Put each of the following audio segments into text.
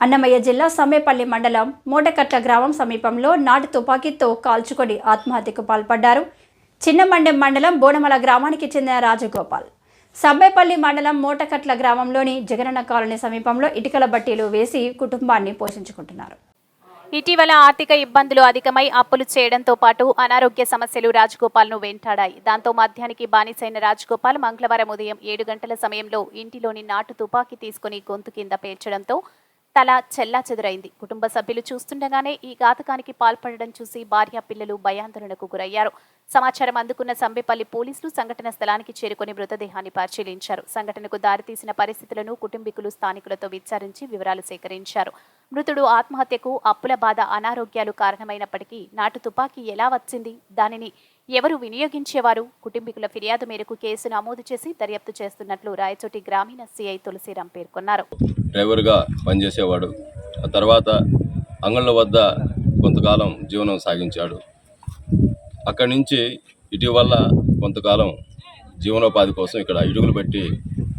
అన్నమయ్య జిల్లా సమ్మేపల్లి మండలం మూటకట్ల గ్రామం సమీపంలో నాటు తుపాకీతో కాల్చుకొని ఆత్మహత్యకు పాల్పడ్డారు. చిన్నమండెం మండలం బోనమల గ్రామానికి చెందిన రాజగోపాల్. సబ్బేపల్లి మండలం మూటకట్ల గ్రామంలోని జగనన్న కాలనీ సమీపంలో ఇటుకల బట్టీలు వేసి కుటుంబాన్ని పోషించుకుంటున్నారు. ఇటీవల ఆర్థిక ఇబ్బందులు అధికమై అప్పులు చేయడంతో పాటు అనారోగ్య సమస్యలు రాజగోపాల్ను వెంటాడాయి. దాంతో మధ్యానికి బానిసైన రాజగోపాల్ మంగళవారం ఉదయం ఏడు గంటల సమయంలో ఇంటిలోని నాటు తుపాకీ తీసుకుని గొంతు కింద పేర్చడంతో తల చెల్లా చెదురైంది. కుటుంబ సభ్యులు చూస్తుండగానే ఈ ఘాతకానికి పాల్పడడం చూసి భార్య పిల్లలు భయాందోళనకు గురయ్యారు. సమాచారం అందుకున్న సంబేపల్లి పోలీసులు సంఘటన స్థలానికి చేరుకుని మృతదేహాన్ని పరిశీలించారు. సంఘటనకు దారితీసిన పరిస్థితులను కుటుంబీకులు స్థానికులతో విచారించి వివరాలు సేకరించారు. మృతుడు ఆత్మహత్యకు అప్పుల బాధ అనారోగ్యాలు కారణమైనప్పటికీ నాటు తుపాకీ ఎలా వచ్చింది? దానిని ఎవరు వినియోగించేవారు? కుటుంబీకుల ఫిర్యాదు మేరకు కేసు నమోదు చేసి దర్యాప్తు చేస్తున్నట్లు రాయచోటి గ్రామీణ సిఐ తులసిరాం పేర్కొన్నారు. డ్రైవర్గా పనిచేసేవాడు. ఆ తర్వాత అంగళ్ళ వద్ద కొంతకాలం జీవనం సాగించాడు. అక్కడి నుంచి ఇటీవల కొంతకాలం జీవనోపాధి కోసం ఇక్కడ ఇడుగులు పెట్టి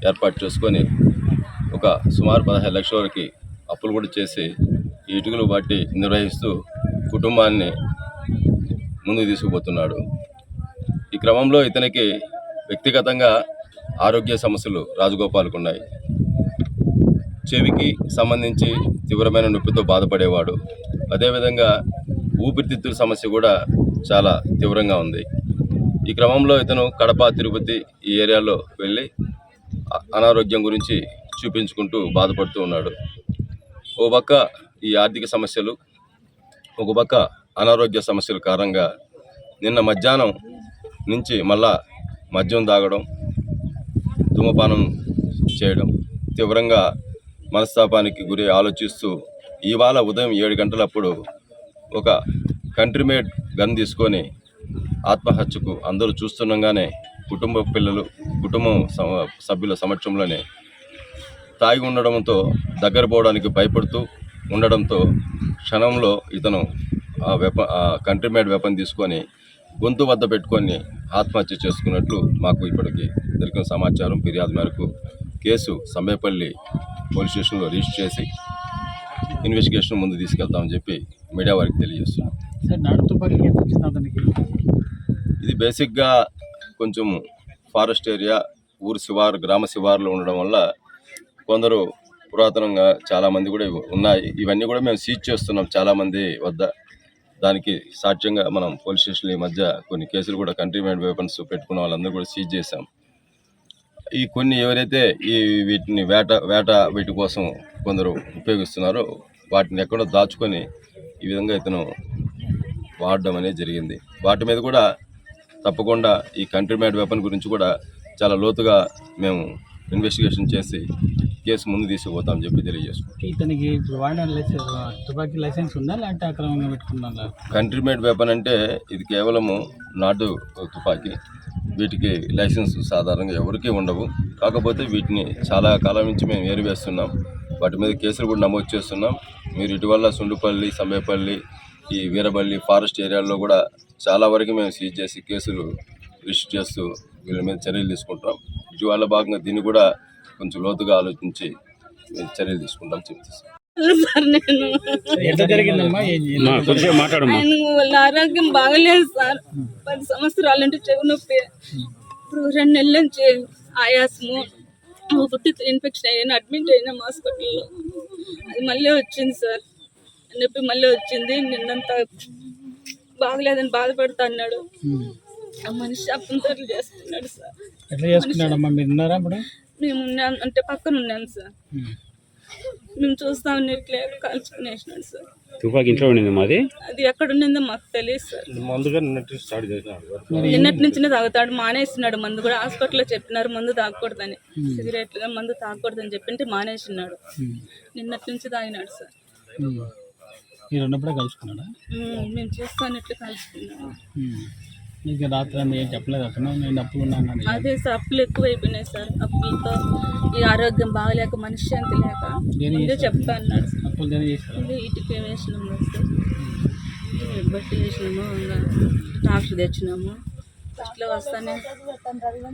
ఏర్పాటు చేసుకొని ఒక సుమారు పదహైదు లక్షల వరకు అప్పులు కూడా చేసి ఈ ఇటుకలు బట్టి నిర్వహిస్తూ కుటుంబాన్ని ముందుకు తీసుకుపోతున్నాడు. క్రమంలో ఇతనికి వ్యక్తిగతంగా ఆరోగ్య సమస్యలు రాజగోపాల్కు ఉన్నాయి చెవికి సంబంధించి తీవ్రమైన నొప్పితో బాధపడేవాడు. అదేవిధంగా ఊపిరితిత్తుల సమస్య కూడా చాలా తీవ్రంగా ఉంది. ఈ క్రమంలో ఇతను కడప తిరుపతి ఈ ఏరియాలో వెళ్ళి అనారోగ్యం గురించి చూపించుకుంటూ బాధపడుతూ ఉన్నాడు. ఓ పక్క ఈ ఆర్థిక సమస్యలు ఒక పక్క అనారోగ్య సమస్యల కారణంగా నిన్న మధ్యాహ్నం నుంచి మళ్ళా మద్యం తాగడం ధూమపానం చేయడం తీవ్రంగా మనస్తాపానికి గురి ఆలోచిస్తూ ఇవాళ ఉదయం ఏడు గంటలప్పుడు ఒక కంట్రీమేడ్ గన్ తీసుకొని ఆత్మహత్యకు అందరూ చూస్తుండగానే కుటుంబ పిల్లలు కుటుంబం సభ్యుల సమక్షంలోనే తాగి ఉండడంతో దగ్గర పోవడానికి భయపడుతూ ఉండడంతో క్షణంలో ఇతను ఆ వెప ఆ వెపన్ తీసుకొని గొంతు వద్ద పెట్టుకొని ఆత్మహత్య చేసుకున్నట్లు మాకు ఇప్పటికి దొరికిన సమాచారం. ఫిర్యాదు మేరకు కేసు సమ్మేపల్లి పోలీస్ స్టేషన్లో రిజిస్టర్ చేసి ఇన్వెస్టిగేషన్ ముందు తీసుకెళ్తామని చెప్పి మీడియా వారికి తెలియజేస్తున్నాం. ఇది బేసిక్గా కొంచెం ఫారెస్ట్ ఏరియా ఊరు శివారు గ్రామ శివారులో ఉండడం వల్ల కొందరు పురాతనంగా చాలామంది కూడా ఉన్నాయి. ఇవన్నీ కూడా మేము సీజ్ చేస్తున్నాం చాలామంది వద్ద. దానికి సాక్ష్యంగా మనం పోలీస్ స్టేషన్ల ఈ మధ్య కొన్ని కేసులు కూడా కంట్రీ మేడ్ వెపన్స్ పెట్టుకున్న వాళ్ళందరూ కూడా సీజ్ చేశాం. ఈ కొన్ని ఎవరైతే ఈ వీటిని వేట వేట వీటి కోసం కొందరు ఉపయోగిస్తున్నారో వాటిని ఎక్కడో దాచుకొని ఈ విధంగా ఇతను వాడడం అనేది జరిగింది. వాటి మీద కూడా తప్పకుండా ఈ కంట్రీ మేడ్ వెపన్ గురించి కూడా చాలా లోతుగా మేము ఇన్వెస్టిగేషన్ చేసి కేసు ముందు తీసుకుపోతామని చెప్పి ఇతనికి తుపాకీ లైసెన్స్ ఉందా అక్రమంగా పెట్టుకున్నా కంట్రీ మేడ్ వెపన్ అంటే ఇది కేవలము నాటు తుపాకీ. వీటికి లైసెన్స్ సాధారణంగా ఎవరికీ ఉండవు. కాకపోతే వీటిని చాలా కాలం నుంచి మేము ఏరివేస్తున్నాం. వాటి మీద కేసులు కూడా నమోదు చేస్తున్నాం. మీరు ఇటీవల సుండుపల్లి సమ్మేపల్లి ఈ వీరబల్లి ఫారెస్ట్ ఏరియాల్లో కూడా చాలా వరకు మేము సీజ్ చేసి కేసులు రిజిస్టర్ చేస్తూ వీళ్ళ మీద చర్యలు తీసుకుంటాం ఇటీవల భాగంగా దీన్ని కూడా కొంచెం లోతుగా ఆలోచించి చర్యలు తీసుకుంటాం చెప్తాం వాళ్ళ ఆరోగ్యం బాగలేదు సార్. పది సంవత్సరాల నుండి చెవి నొప్పి. ఇప్పుడు రెండు నెలల నుంచి ఆయాసము. పుట్టి ఇన్ఫెక్షన్ అయ్యాను అడ్మిట్ అయినాం హాస్పిటల్లో. అది మళ్ళీ వచ్చింది సార్. నొప్పి మళ్ళీ వచ్చింది. నిన్నంతా బాగలేదని బాధపడుతా అన్నాడు. ఆ మనిషి అప్పంతలు చేస్తున్నాడు సార్. ఎట్లా చేసుకున్నాడమ్మా? మీరు ఉన్నారా ఇప్పుడు? మేము ఉన్నాం అంటే పక్కన ఉన్నాను సార్ మేము చూస్తా ఉన్నట్లే కాల్చుకునేసినాడు సార్. తుపాకి ఇంట్లో ఉండింది మాది? అది ఎక్కడ ఉన్నదో మాకు తెలియదు సార్. ముందుగా నిన్నటి స్టార్ట్ చేసినాడు. నిన్నటి నుంచినే తాగుతాడు మానేస్తున్నాడు మందు కూడా హాస్పిటల్లో చెప్పినారు మందు తాగకూడదని. సిగరెట్లు మందు తాగకూడదని చెప్పింటే మానేసినాడు. నిన్నటి నుంచి తాగినాడు సార్. మీరు ఉన్నప్పుడే కలుసుకున్నాడా? మేము చూస్తానట్లు కలుసుకున్నాము ఉమ్. మీకు రాత్రి అంతా ఏం చెప్పలేదు అతను నేను అప్పులు ఉన్నాను అదే సార్ అప్పులు ఎక్కువైపోయినాయి సార్. అప్పులతో ఈ ఆరోగ్యం బాగలేక మనశ్శాంతి లేక ముందే చెప్తా అన్నాడు అప్పులు దేని చేశారు? ఇది ఇటుక వేసినాము ఇది బట్టి వేసినాము ఇంకా డాక్టర్ తెచ్చినాము. ఫస్ట్లో వస్తానే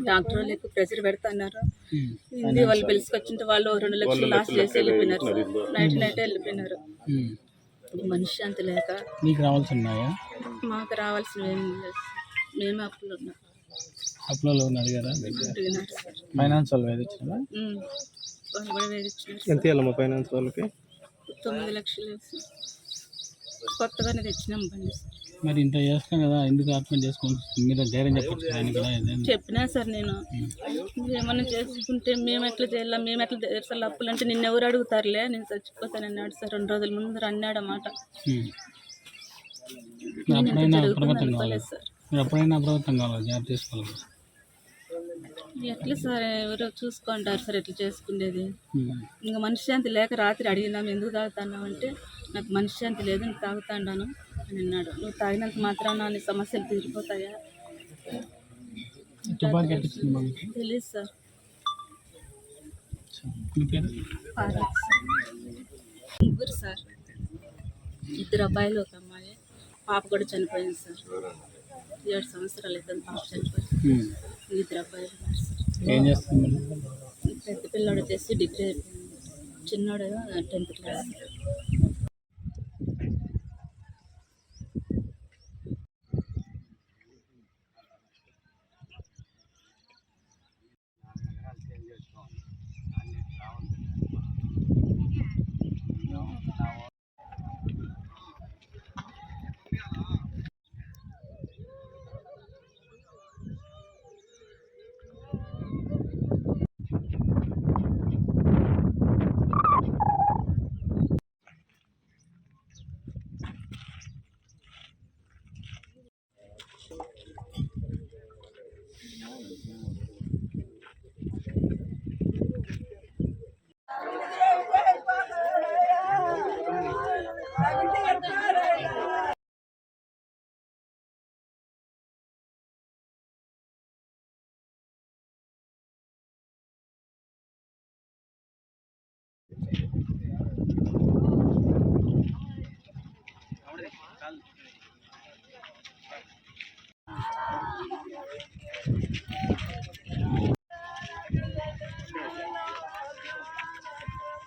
డాక్టర్ వాళ్ళు ఎక్కువ ప్రెషర్ పెడుతున్నారు. హిందీ వాళ్ళు పిలుచుకొచ్చింటే వాళ్ళు రెండు లక్షలు లాస్ చేసి వెళ్ళిపోయినారు. సార్ నైట్ నైట్ వెళ్ళిపోయినారు. మనశ్శాంతి లేక. నీకు రావాల్సి ఉన్నాయా మాకు రావాల్సిన ఏం లేదు. మేమే అప్పులు ఉన్నాం. అప్పులలో ఉన్నారు కదా? ఫైనాన్స్ వాళ్ళు ఉమ్. వాళ్ళు కూడా ఎంత ఇవ్వాలమ్మా ఫైనాన్స్ వాళ్ళకి? తొమ్మిది లక్షలు కొత్తగానే తెచ్చినాం బండి. మరి ఇంత చేస్తాం కదా ఎందుకు ఆత్మహత్య చేసుకోవాలి? మీద ధైర్యం చెప్పచ్చు ఆయన కూడా. చెప్పినా సార్ నేను. ఏమన్నా చేసుకుంటే మేము ఎట్లా చేయాలా? మేము ఎట్లా తీర్చాలి అప్పులు అంటే నిన్ను ఎవరు అడుగుతారులే? నేను చచ్చిపోతానన్నాడు సార్. రెండు రోజుల ముందు అన్నాడు అన్నమాట సార్. మీరు ఎప్పుడైనా అప్రమత్తం కావాలి? జాగ్రత్త తీసుకోవాలి ఎట్లా సార్? ఎవరో చూసుకుంటారు సార్ ఎట్లా చేసుకునేది. ఇంకా మనశ్శాంతి లేక రాత్రి అడిగినాం ఎందుకు తాగుతున్నావు అంటే నాకు మనశ్శాంతి లేదు నేను తాగుతాండాను అని అన్నాడు. నువ్వు తాగినంత మాత్రాన నీ సమస్యలు తీరిపోతాయా? పార్వతి సార్. ముగ్గురు సార్. ఇద్దరు అబ్బాయిలు ఒక అమ్మాయి. పాప కూడా చనిపోయింది సార్. ఏడు సంవత్సరాలు అయితే పాప. ఇద్దరు అబ్బాయిలు ఏం పెద్ద పిల్లోడు వచ్చేసి డిగ్రీ చిన్నోడు టెన్త్ క్లాస్. Every